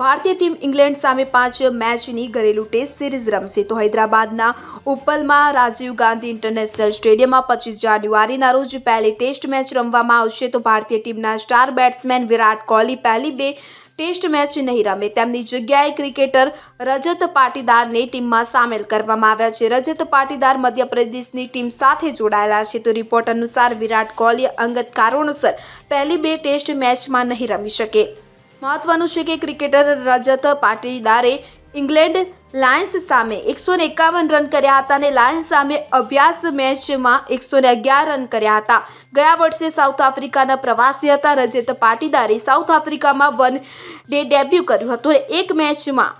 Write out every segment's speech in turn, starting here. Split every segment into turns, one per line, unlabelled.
ભારતીય team England સામે પાંચ મેચની ઘરેલું ટેસ્ટ સિરીઝ રમશે. તો હૈદરાબાદના ઉપલમાં રાજીવ ગાંધી ઇન્ટરનેશનલ સ્ટેડિયમમાં પચીસ જાન્યુઆરીના રોજ પહેલી ટેસ્ટ મેચ રમવામાં આવશે. તો ભારતીય ટીમના સ્ટાર બેટ્સમેન વિરાટ કોહલી પહેલી બે ટેસ્ટ મેચ નહીં રમે. તેમની જગ્યાએ ક્રિકેટર રજત પાટીદારને ટીમમાં સામેલ કરવામાં આવ્યા છે. રજત પાટીદાર મધ્યપ્રદેશની ટીમ સાથે જોડાયેલા છે. તો રિપોર્ટ અનુસાર વિરાટ કોહલી અંગત કારણોસર પહેલી બે ટેસ્ટ મેચમાં નહીં રમી શકે. મહત્વનું છે કે ક્રિકેટર રજત પાટીદારે ઇંગ્લેન્ડ લાયન્સ સામે એકસો એકાવન રન કર્યા હતા અને લાયન્સ સામે અભ્યાસ મેચમાં એકસો અગિયાર રન કર્યા હતા. ગયા વર્ષે સાઉથ આફ્રિકાના પ્રવાસી હતા. રજત પાટીદારે સાઉથ આફ્રિકામાં વન ડે ડેબ્યુ કર્યું હતું એક મેચમાં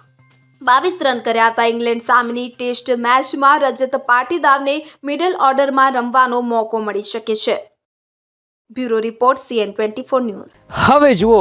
બાવીસ રન કર્યા હતા. ઇંગ્લેન્ડ સામેની ટેસ્ટ મેચમાં રજત પાટીદારને મિડલ ઓર્ડરમાં રમવાનો મોકો મળી શકે છે. Bureau report CN twenty news.
હવે જુઓ